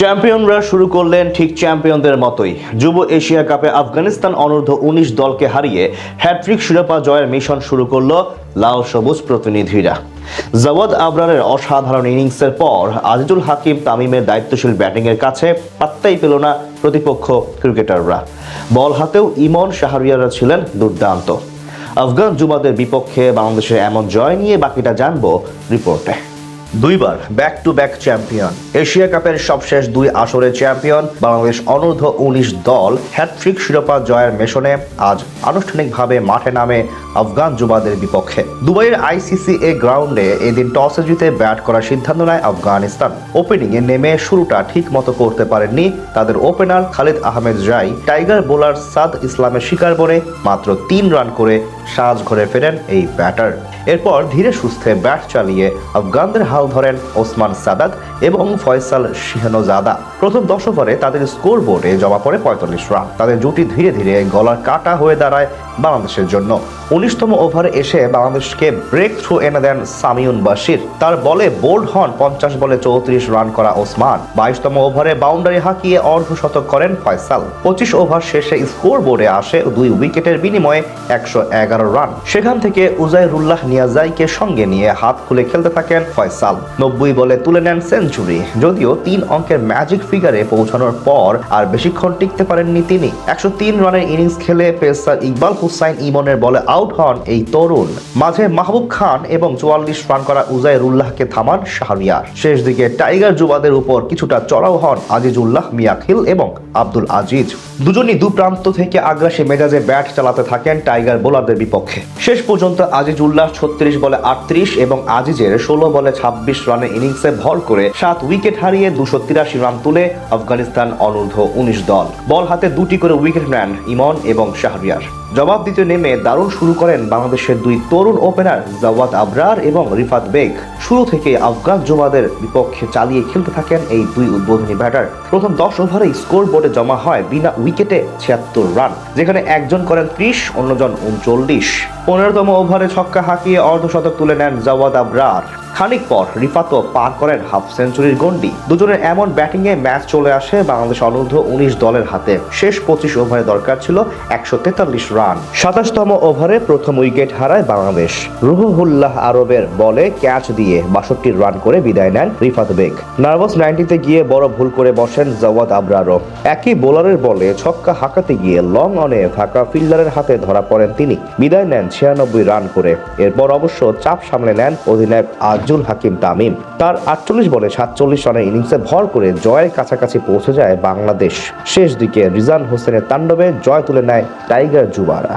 চ্যাম্পিয়নরা শুরু করলেন ঠিক চ্যাম্পিয়নদের মতোই। যুব এশিয়া কাপে আফগানিস্তান অনূর্ধ্ব উনিশ দলকে হারিয়ে হ্যাট্রিক শিরোপা জয়ের মিশন শুরু করল লাল সবুজ প্রতিনিধিরা। জাওয়াদ আবরারের অসাধারণ ইনিংসের পর আজিজুল হাকিম তামিমের দায়িত্বশীল ব্যাটিংয়ের কাছে পাত্তাই পেল না প্রতিপক্ষ ক্রিকেটাররা। বল হাতেও ইমন শাহরিয়ারা ছিলেন দুর্দান্ত। আফগান যুবাদের বিপক্ষে বাংলাদেশের এমন জয় নিয়ে বাকিটা জানব রিপোর্টে। দুইবার back to back champion Asia কাপের সবশেষ দুই আসরের চ্যাম্পিয়ন বাংলাদেশ অনূর্ধ্ব উনিশ দল হ্যাট্রিক শিরোপা জয়ের মেশনে আজ আনুষ্ঠানিকভাবে মাঠে নামে আফগান যুবাদের বিপক্ষে। দুবাইয়ের আইসিসি এ গ্রাউন্ডে এদিন টসে জিতে ব্যাট করার সিদ্ধান্ত নেয় আফগানিস্তান। ওপেনিংয়ে নেমে শুরুটা ঠিক মতো করতে পারেননি তাদের ওপেনার খালিদ আহমেদ রাই টাইগার বোলার সাদ ইসলামের শিকার বনে মাত্র তিন রান করে সাজ ঘরে ফেরেন এই ব্যাটার এরপর ধীরে সুস্থে ব্যাট চালিয়ে আফগানদের হাল ধরেন ওসমান সাদাত এবং ফয়সাল শিহানোজাদা প্রথম দশ ওভারে তাদের স্কোর বোর্ডে জমা পড়ে পঁয়তাল্লিশ রান। তাদের জুটি ধীরে ধীরে গলার কাটা হয়ে দাঁড়ায় বাংলাদেশের জন্য। উনিশতম ওভারে এসে বাংলাদেশকে ব্রেক থ্রু এনে দেন সামিউন বাশির। তার বলে বোল্ড হন পঞ্চাশ বলে চৌত্রিশ রান করা ওসমান। বাইশতম ওভারে বাউন্ডারি হাঁকিয়ে অর্ধশতক করেন ফয়সাল। পঁচিশ ওভার শেষে স্কোর বোর্ডে আসে দুই উইকেটের বিনিময়ে একশো এগারো রান। সেখান থেকে উজাইরুল্লাহ নিয়াজাইকে সঙ্গে নিয়ে হাত খুলে খেলতে থাকেন ফয়সাল। নব্বই বলে তুলে নেন সেঞ্চুরি। যদিও তিন অঙ্কের ম্যাজিক ফিগারে পৌঁছানোর পর আর বেশিক্ষণ টিকতে পারেননি তিনি। একশো তিন রানের ইনিংস খেলে পেসার ইকবাল হুসাইন ইমনের বলে আউট হন এই তরুণ। মাঝে মাহবুব খান এবং চুয়াল্লিশ রান করা উজাইরুল্লাহকে থামান শাহরিয়ার। শেষ দিকে টাইগার যুবাদের উপর কিছুটা চড়াও হন আজিজুল্লাহ মিয়াখিল এবং আব্দুল আজিজ। দুজনই দু প্রান্ত থেকে আগ্রাসী মেজাজে ব্যাট চালাতে থাকেন টাইগার বোলারদের বিপক্ষে। শেষ পর্যন্ত আজিজুল্লাহ ছত্রিশ বলে আটত্রিশ এবং আজিজের ষোলো বলে ছাব্বিশ রানের ইনিংসে ভর করে সাত উইকেট হারিয়ে দুশো তিরাশি রান তুলে আফগানিস্তান অনূর্ধ্ব উনিশ দল। বল হাতে দুটি করে উইকেট নেন ইমন এবং শাহরিয়ার। জবাব দিতে নেমে দারুণ শুরু করেন বাংলাদেশের দুই তরুণ ওপেনার জাওয়াদ আবরার এবং রিফাত বেগ। শুরু থেকে আফগান জমাদের বিপক্ষে চালিয়ে খেলতে থাকেন এই দুই উদ্বোধনী ব্যাটার প্রথম দশ ওভারে স্কোর বোর্ডে জমা হয় বিনা উইকেটে ছিয়াত্তর রান যেখানে একজন করেন ত্রিশ, অন্যজন উনচল্লিশ। পনেরোতম ওভারে ছক্কা হাঁকিয়ে অর্ধশতক তুলে নেন জাওয়াদ আবরার। খানিক পর রিফাতও পার করেন হাফ সেঞ্চুরির গন্ডি দুজনের এমন ব্যাটিংয়ে ম্যাচ চলে আসে বাংলাদেশ অনূর্ধ্ব উনিশ দলের হাতে। শেষ পঁচিশ ওভারে দরকার ছিল একশো তেতাল্লিশ রান সাতাশতম ওভারে প্রথম উইকেট হারায় বাংলাদেশ। রুহুল্লাহ আরবের বলে ক্যাচ দিয়ে বাষট্টি রান করে বিদায় নেন রিফাত বেগ। নার্ভাস নাইনটিতে গিয়ে বড় ভুল করে বসেন জাওয়াদ আবরারও। একই বোলারের বলে ছক্কা হাঁকাতে গিয়ে লং অনে ফাঁকা ফিল্ডারের হাতে ধরা পড়েন তিনি। বিদায় নেন ছিয়ানব্বই রান করে। এরপর অবশ্য চাপ সামলে নেন অধিনায়ক আজুল হাকিম তামিম। তার আটচল্লিশ বলে সাতচল্লিশ রানের ইনিংসে ভর করে জয়ের কাছাকাছি পৌঁছে যায় বাংলাদেশ। শেষ দিকে রিজান হোসেনের তাণ্ডবে জয় তুলে নেয় টাইগার যুবারা